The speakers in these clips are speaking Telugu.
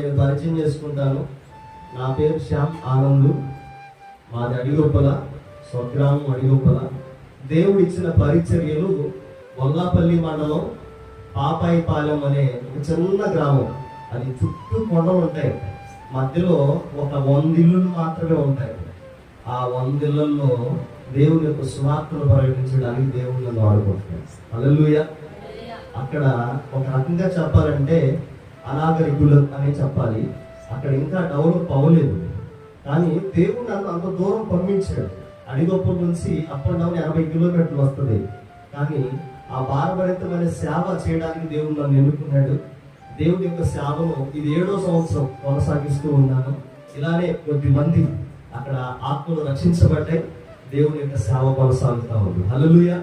నేను పరిచయం చేసుకుంటాను. నా పేరు శ్యామ్ ఆనంద్. మాది అడిగొప్పల స్వగ్రామం అడిగొప్పల. దేవుడు ఇచ్చిన పరిచర్యలు వంగాపల్లి మండలం పాపాయిపాలెం అనే ఒక చిన్న గ్రామం. అది చుట్టూ కొండలు ఉంటాయి. మధ్యలో ఒక వందిల్లులు మాత్రమే ఉంటాయి. ఆ వందిళ్ళల్లో దేవుని యొక్క సువార్తను ప్రకటించడానికి దేవుడు నన్ను వాడుకుంటున్నాడు. అక్కడ ఒక రకంగా చెప్పాలంటే అనాగరికులు అని చెప్పాలి. అక్కడ ఇంకా డెవలప్ అవ్వలేదు కానీ దేవుడు నన్ను అంత దూరం పంపించాడు. అడిగొప్ప నుంచి అప్ అండ్ డౌన్ ఎనభై కిలోమీటర్లు వస్తుంది. కానీ ఆ భారభరితమైన సేవ చేయడానికి దేవుడు నన్ను ఎన్నుకున్నాడు. దేవుడి యొక్క సేవను ఇది ఏడో సంవత్సరం కొనసాగిస్తూ ఉన్నాను. ఇలానే కొద్ది మంది అక్కడ ఆత్మలు రక్షించబడ్డాయి. దేవుని యొక్క సేవ కొనసాగుతా ఉంది. హల్లెలూయ.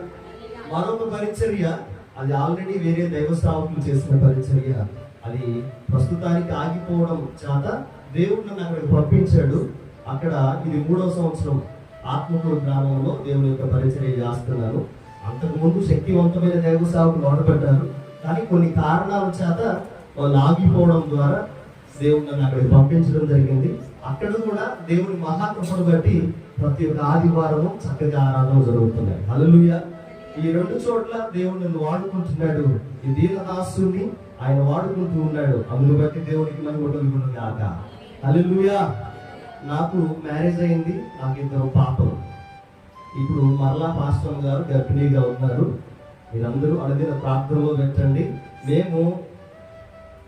మరొక పరిచర్య అది ఆల్రెడీ వేరే దైవ సేవకులు చేసిన పరిచర్య. అది ప్రస్తుతానికి ఆగిపోవడం చేత దేవుడు నన్ను అక్కడికి పంపించాడు. అక్కడ ఇది మూడో సంవత్సరం ఆత్మకూరు గ్రామంలో దేవుని యొక్క పరిచర్య చేస్తున్నాను. అంతకుముందు శక్తివంతమైన దేవ సేవకులు ఓడబడ్డారు కానీ కొన్ని కారణాల చేత వాళ్ళు ఆగిపోవడం ద్వారా దేవుడు నన్ను అక్కడికి పంపించడం జరిగింది. అక్కడ కూడా దేవుని మహాకృపను బట్టి ప్రతి ఒక్క ఆదివారము చక్కగా ఆరాధన జరుగుతున్నాయి. హల్లెలూయా. ఈ రెండు చోట్ల దేవుడు నన్ను వాడుకుంటున్నాడు. ఈ దీనదాసుని ఆయన వాడుకుంటూ ఉన్నాడు. అందును బట్టి దేవుడికి మనం కొట్టుకుంటుంది కాక అల్లుయా నాకు మ్యారేజ్ అయింది. నాకు ఇద్దరు పాపలు. ఇప్పుడు మరలా పాస్టర్ గారు గర్భిణీగా ఉన్నారు. మీరందరూ అనుదిన ప్రార్థనలో పెట్టండి. మేము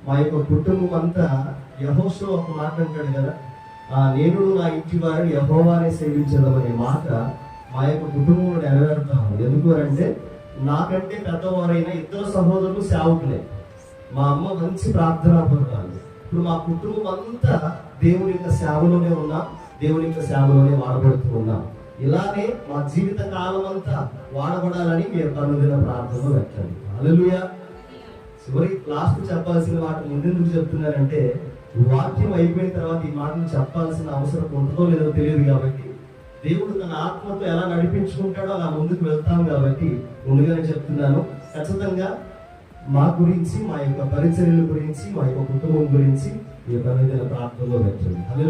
మా యొక్క కుటుంబం అంతా యహోషో ఒక మాట అంటాడు కదా. నేను నా ఇంటి వారిని యహోవానే సేవించడం అనే మాట మా యొక్క కుటుంబంలో నెరవేరుతాము ఎందుకు అంటే నాకంటే పెద్దవారైన ఇద్దరు సహోదరులు సేవకులే. మా అమ్మ మంచి ప్రార్థనా పొందాలి ఇప్పుడు మా కుటుంబం అంతా దేవుని యొక్క సేవలోనే ఉన్నాం దేవుని యొక్క సేవలోనే వాడబడుతూ ఉన్నాం. ఇలానే మా జీవిత కాలం అంతా వాడబడాలని మీరు అనుదిన ప్రార్థనలో పెట్టండి. హల్లెలూయా. చివరి లాస్ట్ చెప్పాల్సిన మాట ముందెందుకు చెప్తున్నారంటే వాక్యం అయిపోయిన తర్వాత ఈ మాటను చెప్పాల్సిన అవసరం ఉంటుందో లేదో తెలియదు కాబట్టి దేవుడు తన ఆత్మతో ఎలా నడిపించుకుంటాడో అలా ముందుకు వెళ్తాం కాబట్టి ముందుగానే చెప్తున్నాను. ఖచ్చితంగా మా గురించి మా యొక్క పరిచర్యల గురించి మా యొక్క కుటుంబం గురించి ఈ యొక్క ప్రార్థనలో పెట్టండి అదే